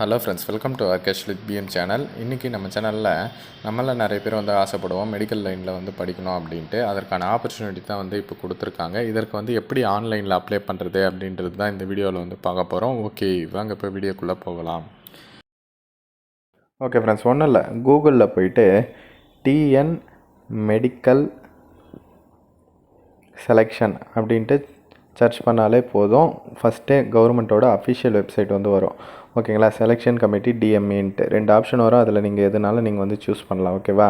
Hello friends welcome to Arkesh with PM channel இன்றைக்கி நம்ம சேனலில் நம்மள நிறைய பேர் வந்து ஆசைப்படுவோம் மெடிக்கல் லைனில் வந்து படிக்கணும் அப்படின்ட்டு. அதற்கான ஆப்பர்ச்சுனிட்டி தான் வந்து இப்போ கொடுத்துருக்காங்க. இதற்கு வந்து எப்படி ஆன்லைனில் அப்ளை பண்ணுறது அப்படின்றது தான் இந்த வீடியோவில் வந்து பார்க்க போகிறோம் ஓகே வாங்க இப்போ வீடியோக்குள்ளே போகலாம். ஓகே ஃப்ரெண்ட்ஸ் ஒன்றும் இல்லை. கூகுளில் போயிட்டு டிஎன் மெடிக்கல் செலெக்ஷன் அப்படின்ட்டு சர்ச் பண்ணாலே போதும். ஃபஸ்ட்டே கவர்மெண்ட்டோட அஃபிஷியல் வெப்சைட் வந்து வரும். ஓகேங்களா செலெக்ஷன் கமிட்டி டிஎம்ஏன்ட்டு ரெண்டு ஆப்ஷன் வரும். அதில் நீங்கள் எதுனாலும் நீங்கள் வந்து சூஸ் பண்ணலாம். ஓகேவா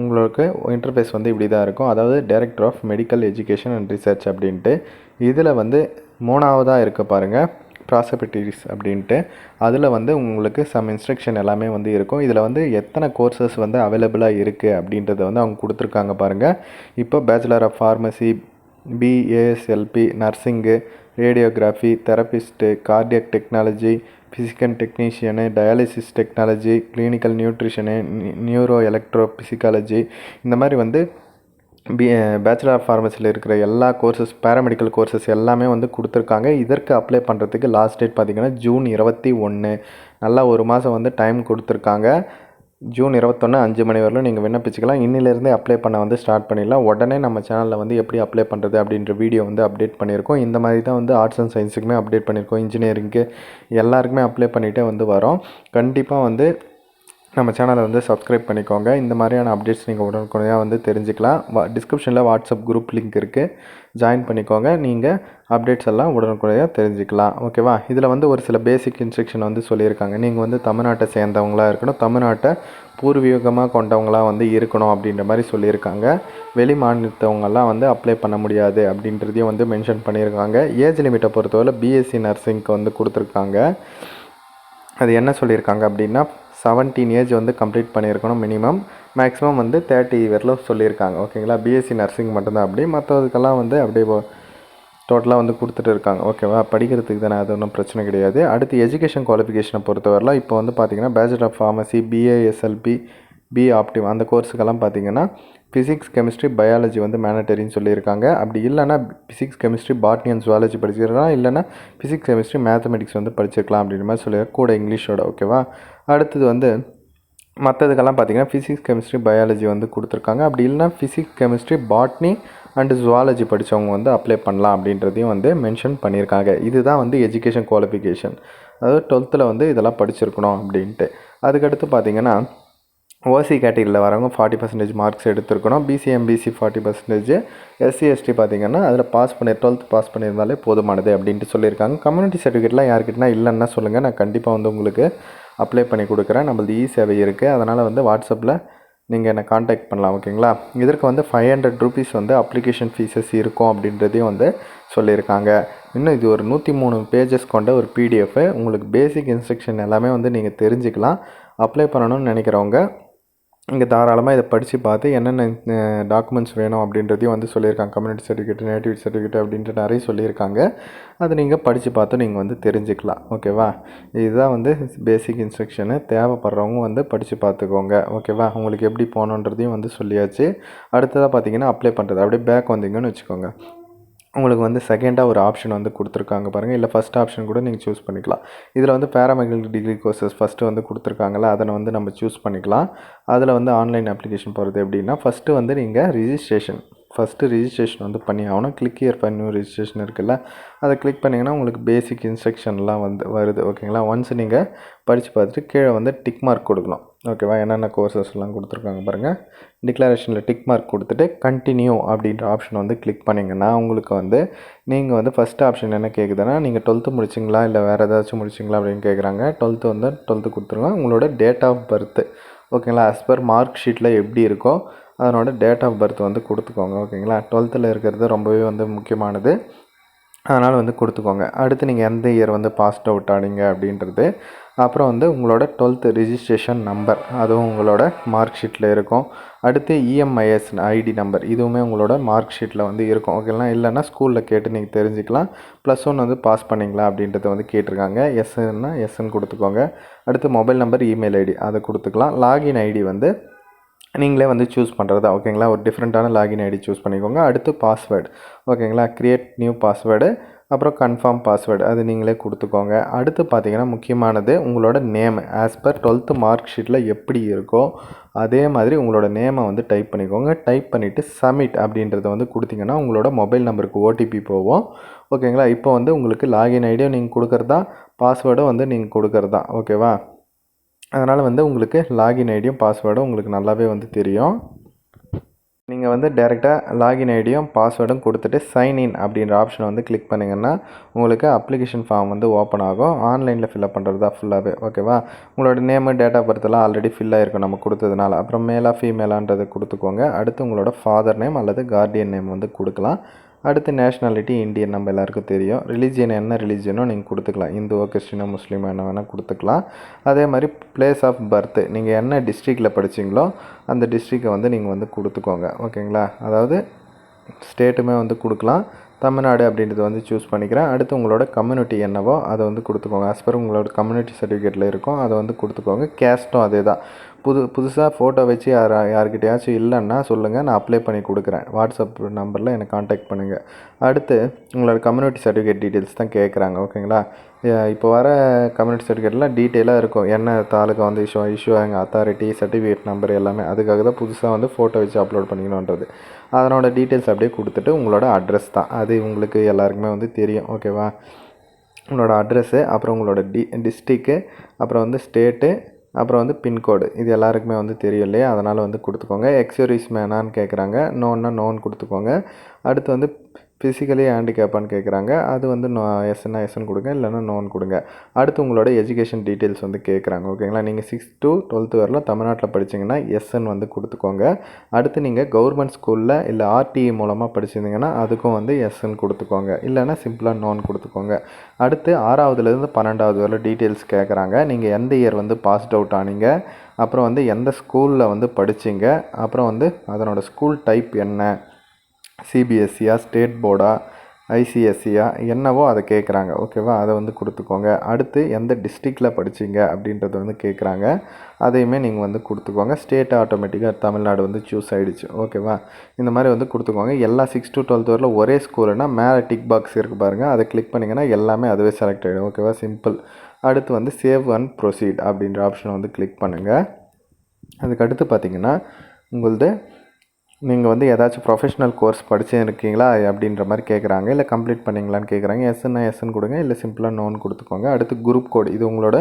உங்களுக்கு இன்டர்ஃபேஸ் வந்து இப்படி தான் இருக்கும். அதாவது director of medical education and research அப்படின்ட்டு. இதில் வந்து மூணாவதாக இருக்க பாருங்கள் ப்ராசபிட்டிஸ் அப்படின்ட்டு. அதில் வந்து உங்களுக்கு சம் இன்ஸ்ட்ரக்ஷன் எல்லாமே வந்து இருக்கும். இதில் வந்து எத்தனை கோர்சஸ் வந்து அவைலபிளாக இருக்குது அப்படின்றத வந்து அவங்க கொடுத்துருக்காங்க பாருங்கள் இப்போ bachelor of pharmacy BASLP nursing radiography therapist cardiac technology physical technician dialysis technology clinical nutrition neuro electro psychology இந்த மாதிரி வந்து பி பேச்சுலர் ஆஃப் ஃபார்மசியில் இருக்கிற எல்லா கோர்சஸ் பேராமெடிக்கல் கோர்சஸ் எல்லாமே வந்து கொடுத்துருக்காங்க. இதற்கு அப்ளை பண்ணுறதுக்கு லாஸ்ட் டேட் பார்த்திங்கன்னா ஜூன் இருபத்தி ஒன்று நல்லா ஒரு மாதம் வந்து டைம் கொடுத்துருக்காங்க. ஜூன் இருபத்தொன்று அஞ்சு மணி வரலும் நீங்கள் விண்ணப்பிச்சுக்கலாம். இன்னிலேருந்தே அப்ளை பண்ண வந்து ஸ்டார்ட் பண்ணிடலாம். உடனே நம்ம சேனலில் வந்து எப்படி அப்ளை பண்ணுறது அப்படின்ற வீடியோ வந்து அப்டேட் பண்ணியிருக்கோம். இந்த மாதிரி தான் வந்து ஆர்ட்ஸ் அண்ட் சயின்ஸுக்குமே அப்டேட் பண்ணியிருக்கோம். இன்ஜினியரிங்க்கு எல்லாருக்குமே அப்ளை பண்ணிகிட்டே வந்து வரோம். கண்டிப்பாக வந்து நம்ம சேனலை வந்து சப்ஸ்கிரைப் பண்ணிக்கோங்க. இந்த மாதிரியான அப்டேட்ஸ் நீங்கள் உடனுக்குறையாக வந்து தெரிஞ்சுக்கலாம். வா டிஸ்கிரிப்ஷனில் வாட்ஸ்அப் குரூப் லிங்க் இருக்குது ஜாயின் பண்ணிக்கோங்க. நீங்கள் அப்டேட்ஸ் எல்லாம் உடனுக்குறையாக தெரிஞ்சுக்கலாம். ஓகேவா இதில் வந்து ஒரு சில பேசிக் இன்ஸ்ட்ரக்ஷன் வந்து சொல்லியிருக்காங்க. நீங்கள் வந்து தமிழ்நாட்டை சேர்ந்தவங்களாக இருக்கணும். தமிழ்நாட்டை பூர்வீகமாக கொண்டவங்களாக வந்து இருக்கணும் அப்படின்ற மாதிரி சொல்லியிருக்காங்க. வெளி மாநிலத்தவங்கெல்லாம் வந்து அப்ளை பண்ண முடியாது அப்படின்றதையும் வந்து மென்ஷன் பண்ணியிருக்காங்க. ஏஜ் லிமிட்டை பொறுத்தவரை பிஎஸ்சி நர்சிங்க்கு வந்து கொடுத்துருக்காங்க. அது என்ன சொல்லியிருக்காங்க அப்படின்னா செவன்டீன் ஏஜ் வந்து கம்ப்ளீட் பண்ணியிருக்கணும் மினிமம் மேக்ஸிமம் வந்து தேர்ட்டி வரலும் சொல்லியிருக்காங்க. ஓகேங்களா பிஎஸ்சி நர்சிங் மட்டும்தான் அப்படி. மற்றதுக்கெல்லாம் வந்து அப்படியே டோட்டலாக வந்து கொடுத்துட்டு இருக்காங்க. ஓகேவா படிக்கிறதுக்கு தானே அது ஒன்றும் பிரச்சனை கிடையாது. அடுத்து எஜுகேஷன் குவாலிஃபிகேஷனை பொறுத்தவரைலாம் இப்போ வந்து பார்த்தீங்கன்னா bachelor of pharmacy BASLP B ஆப்டிவ் அந்த கோர்ஸுக்கெல்லாம் பார்த்தீங்கன்னா ஃபிசிக்ஸ் கெமிஸ்ட்ரி பயாலஜி வந்து மேனட்டரின்னு சொல்லியிருக்காங்க. அப்படி இல்லைன்னா physics chemistry botany and zoology படிச்சிருக்கலாம் இல்லைன்னா ஃபிசிக்ஸ் கெமிஸ்ட்ரி மேத்தமெட்டிக்ஸ் வந்து படிச்சிருக்கலாம் அப்படின்ற மாதிரி சொல்லியிருக்காங்க. கூட இங்கிலீஷோட ஓகேவா அடுத்தது வந்து மற்றதுக்கெல்லாம் பார்த்தீங்கன்னா ஃபிசிக்ஸ் கெமிஸ்ட்ரி பயாலஜி வந்து கொடுத்துருக்காங்க. அப்படி இல்லைன்னா physics chemistry botany and zoology படித்தவங்க வந்து அப்ளை பண்ணலாம் அப்படின்றதையும் வந்து மென்ஷன் பண்ணியிருக்காங்க. இதுதான் வந்து எஜுகேஷன் குவாலிஃபிகேஷன் அதாவது டுவெல்த்தில் வந்து இதெல்லாம் படிச்சிருக்கணும் அப்படின்ட்டு. அதுக்கடுத்து பார்த்தீங்கன்னா ஓசி கேட்டகரியில் வரவங்க forty percentage marks எடுத்துருக்கணும். P C M B C forty percentage S C S T பார்த்தீங்கன்னா அதில் பாஸ் பண்ணி டுவெல்த் பாஸ் பண்ணியிருந்தாலே போதுமானது அப்படின்ட்டு சொல்லியிருக்காங்க. கம்யூனிட்டி சர்டிஃபிகேட்லாம் யார்கிட்டனா இல்லைன்னா சொல்லுங்கள் நான் கண்டிப்பாக வந்து உங்களுக்கு அப்ளை பண்ணி கொடுக்குறேன். நம்மளது இ e சேவை இருக்குது அதனால் வந்து வாட்ஸ்அப்பில் நீங்கள் என்னை காண்டாக்ட் பண்ணலாம் ஓகேங்களா இதற்கு வந்து ஃபைவ் ஹண்ட்ரட் ருபீஸ் வந்து அப்ளிகேஷன் ஃபீஸஸ் இருக்கும் அப்படின்றதையும் வந்து சொல்லியிருக்காங்க. இன்னும் இது ஒரு நூற்றி மூணு பேஜஸ் கொண்ட ஒரு பிடிஎஃப் உங்களுக்கு பேசிக் இன்ஸ்ட்ரக்ஷன் எல்லாமே வந்து நீங்கள் தெரிஞ்சுக்கலாம். அப்ளை பண்ணணும்னு நினைக்கிறவங்க இங்கே தாராளமாக இதை படித்து பார்த்து என்னென்ன டாக்குமெண்ட்ஸ் வேணும் அப்படின்றதையும் வந்து சொல்லியிருக்காங்க. கம்யூனிட்டி சர்டிஃபிகேட் நேட்டிவ் சர்டிஃபிகேட் அப்படின்ற நிறைய சொல்லியிருக்காங்க. அது நீங்கள் படித்து பார்த்து நீங்கள் வந்து தெரிஞ்சுக்கலாம். ஓகேவா இதுதான் வந்து பேசிக் இன்ஸ்ட்ரக்ஷனு தேவைப்படுறவங்க வந்து படித்து பார்த்துக்கோங்க. ஓகேவா உங்களுக்கு எப்படி போகணுன்றதையும் வந்து சொல்லியாச்சு. அடுத்ததாக பார்த்தீங்கன்னா அப்ளை பண்ணுறது அப்படியே பேக் வந்தீங்கன்னு வச்சுக்கோங்க. உங்களுக்கு வந்து செகண்டாக ஒரு ஆப்ஷன் வந்து கொடுத்துருக்காங்க பாருங்கள் இல்லை ஃபஸ்ட் ஆப்ஷன் கூட நீங்கள் சூஸ் பண்ணிக்கலாம். இதில் வந்து பேராமெடிக்கல் டிகிரி கோர்சஸ் ஃபஸ்ட்டு வந்து கொடுத்துருக்காங்களா அதை வந்து நம்ம சூஸ் பண்ணிக்கலாம். அதில் வந்து ஆன்லைன் அப்ளிகேஷன் போகிறது எப்படின்னா ஃபஸ்ட்டு வந்து நீங்கள் ரிஜிஸ்ட்ரேஷன் ஃபஸ்ட்டு ரிஜிஸ்ட்ரேஷன் வந்து பண்ணி ஆகணும். கிளிக் இயர் பண்ணி நியூ ரிஜிஸ்ட்ரேஷன் இருக்குல்ல அதை கிளிக் பண்ணிங்கன்னா உங்களுக்கு பேசிக் இன்ஸ்ட்ரக்ஷன்லாம் வந்து வருது ஓகேங்களா ஒன்ஸ் நீங்கள் படித்து பார்த்துட்டு கீழே வந்து டிக் மார்க் கொடுக்கணும். ஓகேவா? என்னென்ன கோர்சஸ்லாம் கொடுத்துருக்காங்க பாருங்கள் டிக்ளரேஷனில் டிக் மார்க் கொடுத்துட்டு கண்டினியூ அப்படின்ற ஆப்ஷன் வந்து கிளிக் பண்ணிங்கன்னா உங்களுக்கு வந்து நீங்கள் வந்து ஃபஸ்ட் ஆப்ஷன் என்ன கேட்குதுன்னா நீங்கள் டுவெல்த்து முடிச்சிங்களா? இல்லை வேறு ஏதாச்சும் முடிச்சிங்களா? அப்படின்னு கேட்குறாங்க டுவெல்த்து வந்து டுவெல்த்து கொடுத்துருங்க. உங்களோட டேட் ஆஃப் பர்த்து ஓகேங்களா? ஆஸ் பர் மார்க் ஷீட்டில் எப்படி இருக்கோ அதனோட டேட் ஆஃப் பர்த் வந்து கொடுத்துக்கோங்க. ஓகேங்களா? டுவெல்த்தில் இருக்கிறது ரொம்பவே வந்து முக்கியமானது. அதனால் வந்து கொடுத்துக்கோங்க. அடுத்து நீங்கள் எந்த இயர் வந்து பாஸ்ட் அவுட் ஆனீங்க அப்படின்றது அப்புறம் வந்து உங்களோட டுவெல்த்து ரிஜிஸ்ட்ரேஷன் நம்பர் அதுவும் உங்களோட மார்க் ஷீட்டில் இருக்கும். அடுத்து இஎம்ஐஎஸ் ஐடி நம்பர் இதுவுமே உங்களோட மார்க் ஷீட்டில் வந்து இருக்கும். ஓகேங்களா இல்லைன்னா ஸ்கூலில் கேட்டு நீங்கள் தெரிஞ்சுக்கலாம். ப்ளஸ் ஒன் வந்து பாஸ் பண்ணிங்களா அப்படின்றத வந்து கேட்டிருக்காங்க. எஸ்ன்னா எஸ்ன்னு கொடுத்துக்கோங்க. அடுத்து மொபைல் நம்பர் இமெயில் ஐடி அதை கொடுத்துக்கலாம். லாகின் ஐடி வந்து நீங்களே வந்து சூஸ் பண்ணுறதா ஓகேங்களா ஒரு டிஃப்ரெண்ட்டான லாகின் ஐடி சூஸ் பண்ணிக்கோங்க. அடுத்து பாஸ்வேர்டு ஓகேங்களா க்ரியேட் நியூ பாஸ்வேர்டு அப்புறம் கன்ஃபார்ம் பாஸ்வேர்டு அது நீங்களே கொடுத்துக்கோங்க. அடுத்து பார்த்தீங்கன்னா முக்கியமானது உங்களோட name as per twelfth mark ஷீட்டில் எப்படி இருக்கோ அதே மாதிரி உங்களோட நேமை வந்து டைப் பண்ணிக்கோங்க. டைப் பண்ணிவிட்டு சப்மிட் அப்படின்றத வந்து கொடுத்தீங்கன்னா உங்களோட மொபைல் நம்பருக்கு ஓடிபி போகும் ஓகேங்களா இப்போ வந்து உங்களுக்கு லாகின் ஐடியும் நீங்கள் கொடுக்குறதா பாஸ்வேர்டும் வந்து நீங்கள் கொடுக்குறதா ஓகேவா அதனால் வந்து உங்களுக்கு லாகின் ஐடியும் பாஸ்வேர்டும் உங்களுக்கு நல்லாவே வந்து தெரியும். நீங்கள் வந்து டேரெக்டாக லாகின் ஐடியும் பாஸ்வேர்டும் கொடுத்துட்டு சைன் இன் அப்படின்ற ஆப்ஷனை வந்து கிளிக் பண்ணிங்கன்னா உங்களுக்கு அப்ளிகேஷன் ஃபார்ம் வந்து ஓப்பன் ஆகும். ஆன்லைனில் ஃபில்அப் பண்ணுறது தான் ஃபுல்லாகவே ஓகேவா உங்களோட நேமு டேட் ஆஃப் பர்த்லாம் ஆல்ரெடி ஃபில் ஆகிருக்கும் நம்ம கொடுத்ததுனால. அப்புறம் மேலா ஃபீமேலான்றதை கொடுத்துக்கோங்க. அடுத்து உங்களோட ஃபாதர் நேம் அல்லது கார்டியன் நேம் வந்து கொடுக்கலாம். அடுத்து நேஷ்னாலிட்டி இந்தியன் நம்ம எல்லாருக்கும் தெரியும். ரிலீஜியன் என்ன ரிலீஜியனோ நீங்கள் கொடுத்துக்கலாம். இந்துவோ கிறிஸ்டினோ முஸ்லீமோ என்ன வேணால் கொடுத்துக்கலாம். அதே மாதிரி பிளேஸ் ஆஃப் பர்த்து நீங்கள் என்ன டிஸ்ட்ரிக்டில் படிச்சீங்களோ அந்த டிஸ்ட்ரிக்டை வந்து நீங்கள் வந்து கொடுத்துக்கோங்க. ஓகேங்களா அதாவது ஸ்டேட்டுமே வந்து கொடுக்கலாம். தமிழ்நாடு அப்படின்றது வந்து சூஸ் பண்ணிக்கிறேன். அடுத்து உங்களோட கம்யூனிட்டி என்னவோ அதை வந்து கொடுத்துக்கோங்க. ஆஸ் பர் உங்களோட கம்யூனிட்டி சர்டிஃபிகேட்டில் இருக்கும். அதை வந்து கொடுத்துக்கோங்க. கேஸ்ட்டும் அதே தான் புது புதுசாக ஃபோட்டோ வச்சு யார் யார்கிட்டயாச்சும் இல்லைன்னா சொல்லுங்கள் நான் அப்ளை பண்ணி கொடுக்குறேன். வாட்ஸ்அப் நம்பரில் எனக்கு காண்டாக்ட் பண்ணுங்கள் அடுத்து உங்களோட கம்யூனிட்டி சர்டிஃபிகேட் டீட்டெயில்ஸ் தான் கேட்குறாங்க ஓகேங்களா இப்போ வர கம்யூனிட்டி சர்டிஃபிகேட்லாம் டீட்டெயிலாக இருக்கும். என்ன தாலுக்கா வந்து இஷ்யூ இஷ்யூ எங்கள் அத்தாரிட்டி சர்டிஃபிகேட் நம்பர் எல்லாமே. அதுக்காக தான் புதுசாக வந்து ஃபோட்டோ வச்சு அப்லோட் பண்ணிக்கணுன்றது அதனோட டீட்டெயில்ஸ் அப்படியே கொடுத்துட்டு உங்களோட அட்ரஸ் தான். அது உங்களுக்கு எல்லாருக்குமே வந்து தெரியும். ஓகேவா உங்களோட அட்ரஸ்ஸு அப்புறம் உங்களோட டி டிஸ்ட்ரிக்கு அப்புறம் வந்து ஸ்டேட்டு அப்புறம் வந்து பின்கோடு இது எல்லாருக்குமே வந்து தெரியும் இல்லையா? அதனால் வந்து கொடுத்துக்கோங்க. எக்ஸோரிஸ் மேனான்னு கேட்குறாங்க நோன்னா நோன் கொடுத்துக்கோங்க. அடுத்து வந்து ஃபிசிக்கலி ஹேண்டிகேப்பான்னு கேட்குறாங்க அது வந்து நோ எஸ்என்னா எஸ்என் கொடுங்க. இல்லைன்னா நோன் கொடுங்க. அடுத்து உங்களோட எஜுகேஷன் டீட்டெயில்ஸ் வந்து கேட்குறாங்க ஓகேங்களா நீங்கள் சிக்ஸ் டு டுவெல்த்து வரலாம். தமிழ்நாட்டில் படிச்சீங்கன்னா எஸ்என் வந்து கொடுத்துக்கோங்க. அடுத்து நீங்கள் கவர்மெண்ட் ஸ்கூலில் இல்லை ஆர்டிஇ மூலமாக படிச்சிருந்தீங்கன்னா அதுக்கும் வந்து எஸ்என் கொடுத்துக்கோங்க. இல்லைன்னா சிம்பிளாக நோன் கொடுத்துக்கோங்க. அடுத்து ஆறாவதுலேருந்து பன்னெண்டாவது வரல டீட்டெயில்ஸ் கேட்குறாங்க நீங்கள் எந்த இயர் வந்து பாஸ்ட் அவுட் ஆனீங்க? அப்புறம் வந்து எந்த ஸ்கூலில் வந்து படிச்சிங்க? அப்புறம் வந்து அதனோட ஸ்கூல் டைப் என்ன? சிபிஎஸ்சியா ஸ்டேட் போர்டா ஐசிஎஸ்சியா என்னவோ அதை கேட்குறாங்க. ஓகேவா? அதை வந்து கொடுத்துக்கோங்க. அடுத்து எந்த டிஸ்ட்ரிக்டில் படிச்சீங்க அப்படின்றத வந்து கேட்குறாங்க. அதையுமே நீங்கள் வந்து கொடுத்துக்கோங்க. ஸ்டேட் ஆட்டோமேட்டிக்காக தமிழ்நாடு வந்து சூஸ் ஆகிடுச்சு ஓகேவா? இந்த மாதிரி வந்து கொடுத்துக்கோங்க. எல்லா சிக்ஸ் டு டுவெல்த் வரல ஒரே ஸ்கூலுனா மேலே டிக் பாக்ஸ் இருக்குது பாருங்கள் அதை கிளிக் பண்ணிங்கன்னா எல்லாமே அதுவே செலக்ட் ஆகிடும் ஓகேவா? சிம்பிள். அடுத்து வந்து சேவ் அண்ட் ப்ரொசீட் அப்படின்ற ஆப்ஷனை வந்து கிளிக் பண்ணுங்கள் அதுக்கு அடுத்து பார்த்தீங்கன்னா உங்களது நீங்கள் வந்து ஏதாச்சும் ப்ரொஃபஷனல் கோர்ஸ் படிச்சிருக்கீங்களா? அப்படின்ற மாதிரி கேட்குறாங்க இல்லை கம்ப்ளீட் பண்ணீங்களான்னு கேட்குறாங்க எஸ்என்னா எஸ்என் கொடுங்க. இல்லை சிம்பிளாக நோன் கொடுத்துக்கோங்க. அடுத்து குரூப் கோட் இது உங்களோட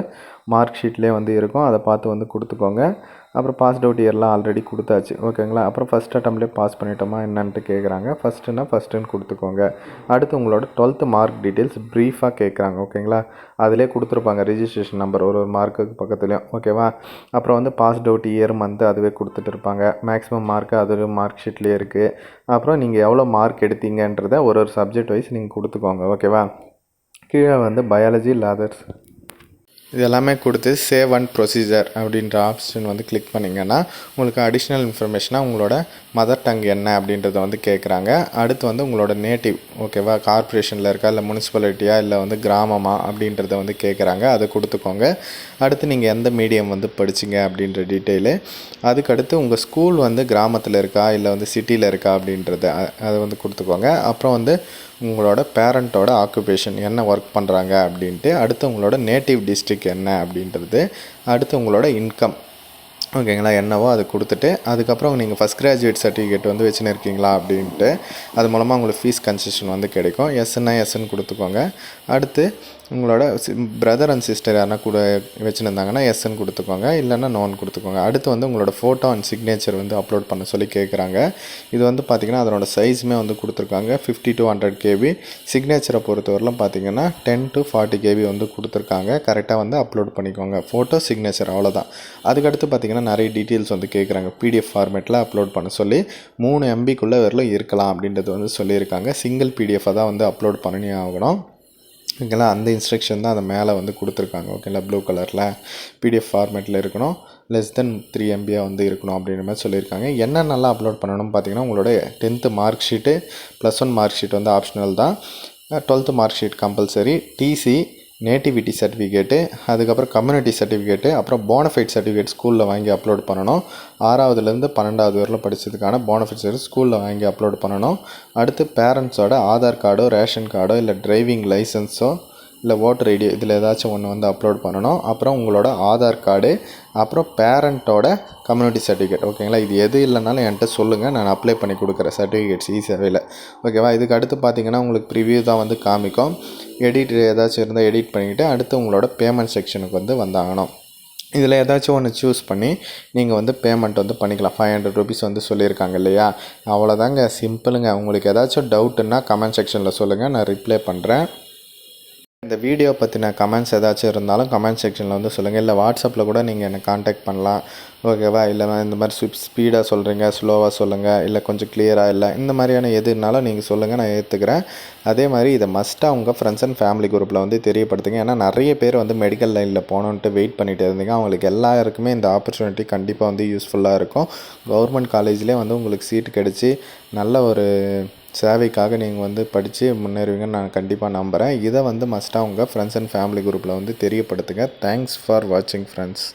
மார்க் ஷீட்லேயே வந்து இருக்கும். அதை பார்த்து வந்து கொடுத்துக்கோங்க. அப்புறம் பாஸ்ட் அவுட் இயர்லாம் ஆல்ரெடி கொடுத்தாச்சு. ஓகேங்களா அப்புறம் ஃபஸ்ட் அட்டம்ப்ட்லேயே பாஸ் பண்ணிட்டோமா என்னன்ட்டு கேட்குறாங்க ஃபஸ்ட்டுன்னா ஃபஸ்ட்டுன்னு கொடுத்துக்கோங்க. அடுத்து உங்களோட டுவெல்த்து மார்க் டீட்டெயில்ஸ் ப்ரீஃபாக கேட்குறாங்க ஓகேங்களா அதிலே கொடுத்துருப்பாங்க. ரிஜிஸ்ட்ரேஷன் நம்பர் ஒரு ஒரு மார்க்குக்கு பக்கத்துலேயும். ஓகேவா அப்புறம் வந்து பாஸ்ட் அவுட் இயர் மந்த்து அதுவே கொடுத்துட்டு இருப்பாங்க. மேக்ஸிமம் மார்க்கு அது மார்க் ஷீட்லேயே இருக்குது அப்புறம் நீங்கள் எவ்வளோ மார்க் எடுத்தீங்கன்றத ஒரு ஒரு சப்ஜெக்ட் வைஸ் நீங்கள் கொடுத்துக்கோங்க. ஓகேவா கீழே வந்து பயாலஜி லாதர்ஸ் இது எல்லாமே கொடுத்து சேவ் அண்ட் ப்ரொசீஜர் அப்படின்ற ஆப்ஷன் வந்து கிளிக் பண்ணிங்கன்னா உங்களுக்கு அடிஷ்னல் இன்ஃபர்மேஷனாக உங்களோட மதர் டங் என்ன அப்படின்றத வந்து கேட்குறாங்க அடுத்து வந்து உங்களோட நேட்டிவ் ஓகேவா கார்ப்பரேஷனில் இருக்கா? இல்லை முனிசிபாலிட்டியா இல்லை வந்து கிராமமா? அப்படின்றத வந்து கேட்குறாங்க அதை கொடுத்துக்கோங்க. அடுத்து நீங்கள் எந்த மீடியம் வந்து படிச்சீங்க அப்படின்ற டீட்டெயிலு அதுக்கடுத்து உங்கள் ஸ்கூல் வந்து கிராமத்தில் இருக்கா? இல்லை வந்து சிட்டியில் இருக்கா? அப்படின்றத அதை வந்து கொடுத்துக்கோங்க. அப்புறம் வந்து உங்களோட பேரண்ட்டோட ஆக்குபேஷன் என்ன ஒர்க் பண்ணுறாங்க அப்படின்ட்டு அடுத்து உங்களோட நேட்டிவ் டிஸ்ட்ரிக்ட் என்ன அப்படின்றது அடுத்து உங்களோட இன்கம் ஓகேங்களா என்னவோ அது கொடுத்துட்டு அதுக்கப்புறம் நீங்கள் ஃபஸ்ட் கிராஜுவேட் சர்டிஃபிகேட் வந்து வச்சுன்னு இருக்கீங்களா அப்படின்ட்டு அது மூலமாக உங்களுக்கு ஃபீஸ் கன்செஷன் வந்து கிடைக்கும். எஸ்என்னா எஸ்என் கொடுத்துக்கோங்க. அடுத்து உங்களோட பிரதர் அண்ட் சிஸ்டர் யாருன்னா கூட வச்சுருந்தாங்கன்னா எஸ்என் கொடுத்துக்கோங்க இல்லைன்னா நோன் கொடுத்துக்கோங்க. அடுத்து வந்து உங்களோட ஃபோட்டோ அண்ட் சிக்னேச்சர் வந்து அப்லோட் பண்ண சொல்லி கேட்குறாங்க இது வந்து பார்த்திங்கன்னா அதனோட சைஸுமே வந்து கொடுத்துருக்காங்க ஃபிஃப்டி டு ஹண்ட்ரட் கேபி சிக்னேச்சரை பொறுத்தவரையிலும் பார்த்தீங்கன்னா டென் டு ஃபார்ட்டி கேபி வந்து கொடுத்துருக்காங்க. கரெக்டாக வந்து அப்லோட் பண்ணிக்கோங்க. ஃபோட்டோ சிக்னேச்சர் அவ்வளோதான் அதுக்கடுத்து பார்த்தீங்கன்னா நிறைய டீட்டெயில்ஸ் வந்து கேட்குறாங்க பிடிஎஃப் ஃபார்மேட்டில் அப்லோட் பண்ண சொல்லி மூணு எம்பிக்குள்ளே வரலும் இருக்கலாம் அப்படின்றது வந்து சொல்லியிருக்காங்க. சிங்கிள் பிடிஎஃபாக தான் வந்து அப்லோட் பண்ணி ஆகணும். ஓகேங்களா? அந்த இன்ஸ்ட்ரக்ஷன் தான் அதை மேலே வந்து கொடுத்துருக்காங்க. ஓகேங்களா? ப்ளூ கலரில் பிடிஎஃப் ஃபார்மேட்டில் இருக்கணும். லெஸ் தென் த்ரீ எம்பியாக வந்து இருக்கணும் அப்படின்ற மாதிரி சொல்லியிருக்காங்க. என்னென்னலாம் அப்லோட் பண்ணணும்னு பார்த்தீங்கன்னா உங்களோட tenth mark sheet plus one mark sheet வந்து ஆப்ஷனல் தான். Twelfth mark sheet compulsory TC nativity certificate அதுக்கப்புறம் கம்யூனிட்டி சர்டிஃபிகேட்டு அப்புறம் போனஃபைட் சர்டிஃபிகேட் ஸ்கூலில் வாங்கி அப்லோட் பண்ணணும். ஆறாவதுலேருந்து பன்னெண்டாவது வரையில் படித்ததுக்கான போனஃபைட் சர்டிஃபிகேட் ஸ்கூலில் வாங்கி அப்லோட் பண்ணணும். அடுத்து பேரண்ட்ஸோட ஆதார் கார்டோ ரேஷன் கார்டோ இல்லை டிரைவிங் லைசன்ஸோ இல்லை ஓட்டர் ஐடி இதில் ஏதாச்சும் ஒன்று வந்து அப்லோட் பண்ணணும். அப்புறம் உங்களோட ஆதார் கார்டு அப்புறம் பேரண்ட்டோட கம்யூனிட்டி சர்டிஃபிகேட் ஓகேங்களா? இது எது இல்லைனாலும் என்கிட்ட சொல்லுங்கள் நான் அப்ளை பண்ணி கொடுக்குறேன். சர்டிஃபிகேட்ஸ் இ சேவையில் ஓகேவா இதுக்கு அடுத்து பார்த்தீங்கன்னா உங்களுக்கு ப்ரிவியூ தான் வந்து காமிக்கும். எடிட் ஏதாச்சும் இருந்தால் எடிட் பண்ணிவிட்டு அடுத்து உங்களோட பேமெண்ட் செக்ஷனுக்கு வந்து வந்தாகணும். இதில் ஏதாச்சும் ஒன்று சூஸ் பண்ணி நீங்கள் வந்து பேமெண்ட் வந்து பண்ணிக்கலாம். ஃபைவ் ஹண்ட்ரட் ருபீஸ் வந்து சொல்லியிருக்காங்க இல்லையா? அவ்வளோதாங்க சிம்பிளுங்க உங்களுக்கு ஏதாச்சும் டவுட்டுன்னா கமெண்ட் செக்ஷனில் சொல்லுங்கள் நான் ரிப்ளை பண்ணுறேன் இந்த வீடியோ பற்றின கமெண்ட்ஸ் ஏதாச்சும் இருந்தாலும் கமெண்ட் செக்ஷனில் வந்து சொல்லுங்கள் இல்லை வாட்ஸ்அப்பில் கூட நீங்கள் என்னை காண்டாக்ட் பண்ணலாம். ஓகேவா இல்லை இந்த மாதிரி ஸ்விப் ஸ்பீடாக சொல்கிறீங்க ஸ்லோவாக சொல்லுங்கள் இல்லை கொஞ்சம் கிளியராக இல்லை. இந்த மாதிரியான எதுனாலும் நீங்கள் சொல்லுங்கள் நான் ஏற்றுக்கிறேன் அதே மாதிரி இதை மஸ்ட்டாக உங்கள் ஃப்ரெண்ட்ஸ் அண்ட் ஃபேமிலி குரூப்பில் வந்து தெரியப்படுத்துங்க. ஏன்னா நிறைய பேர் வந்து மெடிக்கல் லைனில் போகணுன்ட்டு வெயிட் பண்ணிகிட்டே இருந்தீங்க. அவங்களுக்கு எல்லாருக்குமே இந்த ஆப்பர்ச்சுனிட்டி கண்டிப்பாக வந்து யூஸ்ஃபுல்லாக இருக்கும். கவர்மெண்ட் காலேஜ்லேயே வந்து உங்களுக்கு சீட் கிடச்சி நல்ல ஒரு சேவைக்காக நீங்கள் வந்து படித்து முன்னேறுவீங்கன்னு நான் கண்டிப்பாக நம்புகிறேன் இதை வந்து மஸ்ட்டாக உங்கள் ஃப்ரெண்ட்ஸ் அண்ட் ஃபேமிலி குரூப்பில் வந்து தெரியப்படுத்துங்க. தேங்க்ஸ் ஃபார் வாட்சிங் ஃப்ரெண்ட்ஸ்